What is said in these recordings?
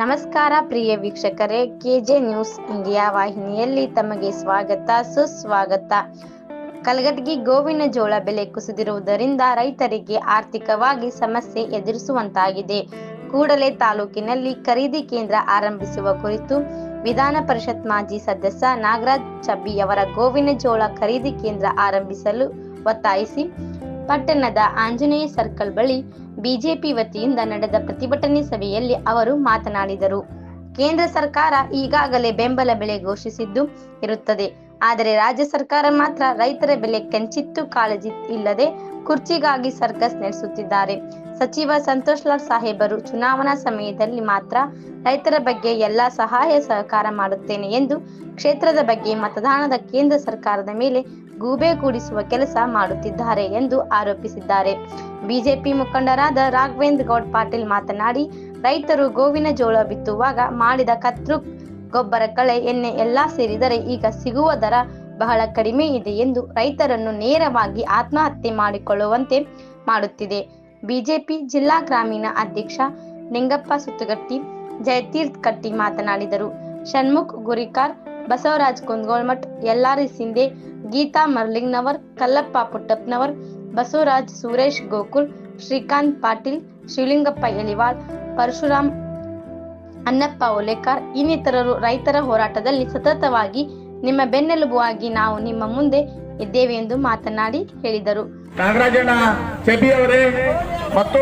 ನಮಸ್ಕಾರ ಪ್ರಿಯ ವೀಕ್ಷಕರೇ, K J news India ವಾಹಿನಿಯಲ್ಲಿ ತಮಗೆ ಸ್ವಾಗತ, ಸುಸ್ವಾಗತ. ಕಲಗಟಗಿ ಗೋವಿನ ಜೋಳ ಬೆಲೆ ಕುಸಿದಿರುವುದರಿಂದ ರೈತರಿಗೆ ಆರ್ಥಿಕವಾಗಿ ಸಮಸ್ಯೆ ಎದುರಿಸುವಂತಾಗಿದೆ. ಕೂಡಲೇ ತಾಲೂಕಿನಲ್ಲಿ ಖರೀದಿ ಕೇಂದ್ರ ಆರಂಭಿಸುವ ಕುರಿತು ವಿಧಾನ ಪರಿಷತ್ ಮಾಜಿ ಸದಸ್ಯ ನಾಗರಾಜ್ ಚಬ್ಬಿಯವರ ಗೋವಿನ ಜೋಳ ಖರೀದಿ ಕೇಂದ್ರ ಆರಂಭಿಸಲು ಒತ್ತಾಯಿಸಿ ಪಟ್ಟಣದ ಆಂಜನೇಯ ಸರ್ಕಲ್ ಬಳಿ ಬಿಜೆಪಿ ವತಿಯಿಂದ ನಡೆದ ಪ್ರತಿಭಟನೆ ಸಭೆಯಲ್ಲಿ ಅವರು ಮಾತನಾಡಿದರು. ಕೇಂದ್ರ ಸರ್ಕಾರ ಈಗಾಗಲೇ ಬೆಂಬಲ ಬೆಲೆ ಘೋಷಿಸಿದ್ದು ಇರುತ್ತದೆ. ಆದರೆ ರಾಜ್ಯ ಸರ್ಕಾರ ಮಾತ್ರ ರೈತರ ಬೆಲೆ ಕೆಂಚಿತ್ತು, ಕಾಳಜಿ ಇಲ್ಲದೆ ಕುರ್ಚಿಗಾಗಿ ಸರ್ಕಸ್ ನಡೆಸುತ್ತಿದ್ದಾರೆ. ಸಚಿವ ಸಂತೋಷ್ ಲಾಲ್ ಸಾಹೇಬರು ಚುನಾವಣಾ ಸಮಯದಲ್ಲಿ ಮಾತ್ರ ರೈತರ ಬಗ್ಗೆ ಎಲ್ಲಾ ಸಹಾಯ ಸಹಕಾರ ಮಾಡುತ್ತೇನೆ ಎಂದು ಕ್ಷೇತ್ರದ ಬಗ್ಗೆ ಮತದಾನದ ಕೇಂದ್ರ ಸರ್ಕಾರದ ಮೇಲೆ ಗೂಬೆ ಕೂಡಿಸುವ ಕೆಲಸ ಮಾಡುತ್ತಿದ್ದಾರೆ ಎಂದು ಆರೋಪಿಸಿದ್ದಾರೆ. ಬಿಜೆಪಿ ಮುಖಂಡರಾದ ರಾಘವೇಂದ್ರ ಗೌಡ್ ಪಾಟೀಲ್ ಮಾತನಾಡಿ, ರೈತರು ಗೋವಿನ ಜೋಳ ಬಿತ್ತುವಾಗ ಮಾಡಿದ ಕತ್ರು ಗೊಬ್ಬರ, ಕಳೆ, ಎಣ್ಣೆ ಎಲ್ಲಾ ಸೇರಿದರೆ ಈಗ ಸಿಗುವ ದರ ಬಹಳ ಕಡಿಮೆ ಇದೆ ಎಂದು ರೈತರನ್ನು ನೇರವಾಗಿ ಆತ್ಮಹತ್ಯೆ ಮಾಡಿಕೊಳ್ಳುವಂತೆ ಮಾಡುತ್ತಿದೆ. ಬಿಜೆಪಿ ಜಿಲ್ಲಾ ಗ್ರಾಮೀಣ ಅಧ್ಯಕ್ಷ ನಿಂಗಪ್ಪ ಸುತ್ತಗಟ್ಟಿ, ಜಯತೀರ್ಥ್ ಕಟ್ಟಿ ಮಾತನಾಡಿದರು. ಷಣ್ಮುಖ್, ಗುರಿಕಾರ್, ಬಸವರಾಜ್ ಕುಂದಗೋಳ್ಮಠ್ ಯಲ್ಲಾರಿ ಸಿಂಧೆ, ಗೀತಾ ಮರ್ಲಿಂಗ್ನವರ್, ಕಲ್ಲಪ್ಪ ಪುಟ್ಟಪ್ಪನವರ್, ಬಸವರಾಜ್ ಸುರೇಶ್ ಗೋಕುಲ್, ಶ್ರೀಕಾಂತ್ ಪಾಟೀಲ್, ಶಿವಲಿಂಗಪ್ಪ ಎಲಿವಾಳ್, ಪರಶುರಾಮ್ ಅನ್ನಪ್ಪ ಓಲೇಕಾರ್, ಇನ್ನಿತರರು ರೈತರ ಹೋರಾಟದಲ್ಲಿ ಸತತವಾಗಿ ನಿಮ್ಮ ಬೆನ್ನೆಲುಬುವಾಗಿ ನಾವು ನಿಮ್ಮ ಮುಂದೆ ಇದ್ದೇವೆ ಎಂದು ಮಾತನಾಡಿ ಹೇಳಿದರು. ನಾಗರಾಜಣ್ಣ ಚೆಬಿ ಅವರೇ, ಮತ್ತು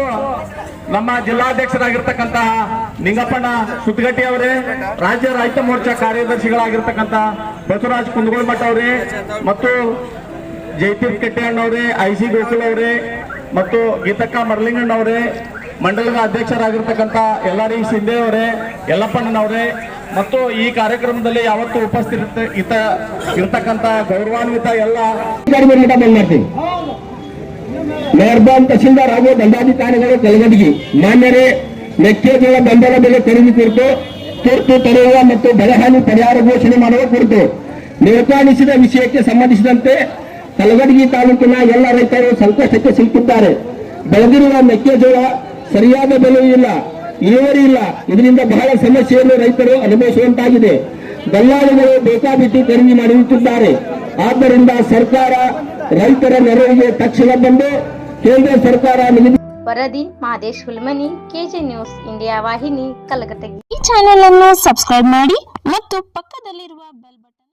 ನಮ್ಮ ಜಿಲ್ಲಾಧ್ಯಕ್ಷರಾಗಿರ್ತಕ್ಕಂತಹ ನಿಂಗಪ್ಪಣ್ಣ ಸುತ್ತಗಟ್ಟಿ ಅವರೇ, ರಾಜ್ಯ ರೈತ ಮೋರ್ಚಾ ಕಾರ್ಯದರ್ಶಿಗಳಾಗಿರ್ತಕ್ಕಂತಹ ಬಸವರಾಜ್ ಕುಂದಗೋಳ್ಮಠ ಅವರೇ, ಮತ್ತು ಜಯತೀರ್ ಅವರೇ, ಐ ಸಿ ಗೋಕುಲ್ ಅವರೇ, ಮತ್ತು ಗೀತಕ್ಕ ಮರಲಿಂಗಣ್ಣ ಅವರೇ ಮಂಡಲದ ಅಧ್ಯಕ್ಷರಾಗಿರ್ತಕ್ಕಂಥ ಎಲ್ಲಾರಿ ಶಿಂದೆ ಅವರೇ ಯಲ್ಲಪ್ಪಣ್ಣನವರೇ, ಮತ್ತು ಈ ಕಾರ್ಯಕ್ರಮದಲ್ಲಿ ಯಾವತ್ತು ಉಪಸ್ಥಿತ ಇತ, ಇರ್ತಕ್ಕಂಥ ಗೌರವಾನ್ವಿತ ಎಲ್ಲ ಮೇರ್ಬಾನ್ ತಹಸೀಲ್ದಾರ್ ಹಾಗೂ ದಂಡಾಧಿಕಾರಿಗಳು ಕಲಗಡಗಿ ಮಾನ್ಯರೇ, ಮೆಕ್ಕೆಜೋಳ ಬೆಂಬಲ ಬೆಲೆ ಖರೀದಿ ಕುರಿತು ತುರ್ತು ತಡೆಯುವ ಮತ್ತು ಬೆಳೆಹಾನಿ ಪರಿಹಾರ ಘೋಷಣೆ ಮಾಡುವ ಕುರಿತು ನಿರ್ಧಾರಿಸಿದ ವಿಷಯಕ್ಕೆ ಸಂಬಂಧಿಸಿದಂತೆ ಕಲಗಡಗಿ ತಾಲೂಕಿನ ಎಲ್ಲ ರೈತರು ಸಂಕಷ್ಟಕ್ಕೆ ಸಿಲುಕುತ್ತಾರೆ ಬೆಳೆದಿರುವ ಮೆಕ್ಕೆಜೋಳ ಸರಿಯಾದ ಬೆಲೆ ಇಲ್ಲ ಇಳುವರಿ ಇಲ್ಲ. ಇದರಿಂದ ಬಹಳ ಸಮಸ್ಯೆಯನ್ನು ರೈತರು ಅನುಭವಿಸುವಂತಾಗಿದೆ. ದಲ್ಲಾಳಿಗಳು ಬೇಕಾಬಿಟ್ಟಿ ಖರೀದಿ ಮಾಡುತ್ತಿದ್ದಾರೆ. ಆದ್ದರಿಂದ ಸರ್ಕಾರ ರೈತರ ನೆರವಿಗೆ ತಕ್ಷಣ ಬಂದು ಕೇಂದ್ರ ಸರ್ಕಾರ ನಿಗದಿ ವರದಿ Madesh Hulmani KJ news India ವಾಹಿನಿ ಕಲಕತ್ತೆ ಈ ಚಾನೆಲ್ ಅನ್ನು ಸಬ್ಸ್ಕ್ರೈಬ್ ಮಾಡಿ ಮತ್ತು ಪಕ್ಕದಲ್ಲಿರುವ ಬೆಲ್ ಬಟನ್